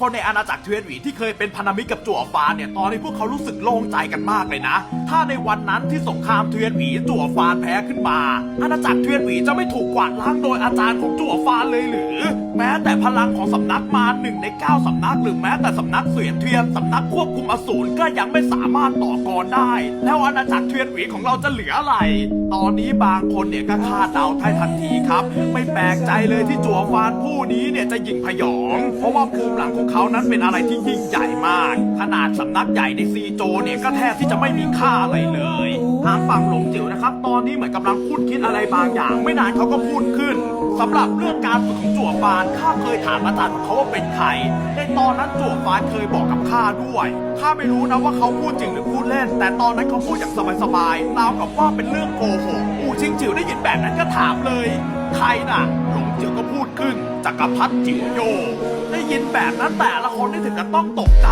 คนในอาณาจักรเทวีวีที่เคยเป็นพันธมิตรกับจั่วฟานเนี่ยตอนนี้พวกเขารู้สึกโล่งใจกันมากเลยนะ ถ้าในวันนั้นที่สงครามเทวีวีจั่วฟานแพ้ขึ้นมา อาณาจักรเทวีวีจะไม่ถูกกวาดล้างโดยอาจารย์ของจั่วฟานเลยหรือ ม้แต่พลังของสำนักมารหนึ่งในเก้าสำนัก หรือแม้แต่สำนักเสวียนเทียนสำนักควบคุมอสูรก็ยังไม่สามารถต่อกรได้ แล้วอาณาจักรเทวียนหวีของเราจะเหลืออะไร ตอนนี้บางคนเนี่ยก็คาดเดาได้ทันทีครับ ไม่แปลกใจเลยที่จัวฟานผู้นี้เนี่ยจะยิงพยอง เพราะว่าภูมิหลังของเขานั้นเป็นอะไรที่ยิ่งใหญ่มาก ขนาดสำนักใหญ่ในซีโจเนี่ยก็แทบที่จะไม่มีค่าอะไรเลยทางฝั่งหลงจิ๋วนะครับ ตอนนี้เหมือนกำลังพูดคิดอะไรบางอย่าง ไม่นานเขาก็พูดขึ้น สำหรับเรื่องการฝึกของจั่วฟานข้าเคยถามอาจารย์ของเขาว่าเป็นใคร ในตอนนั้นจั่วฟานเคยบอกกับข้าด้วยข้าไม่รู้นะว่าเขาพูดจริงหรือพูดเล่น แต่ตอนนั้นเขาพูดอย่างสบายๆราวกับว่าเป็นเรื่องโกหกอูชิงจิ๋วได้ยินแบบนั้นก็ถามเลย ใครน่ะหลงจิ๋วก็พูดขึ้นจักรพรรดิจิ๋วโย ได้ยินแบบนั้นแต่ละคนได้ถึงกับต้องตกใจ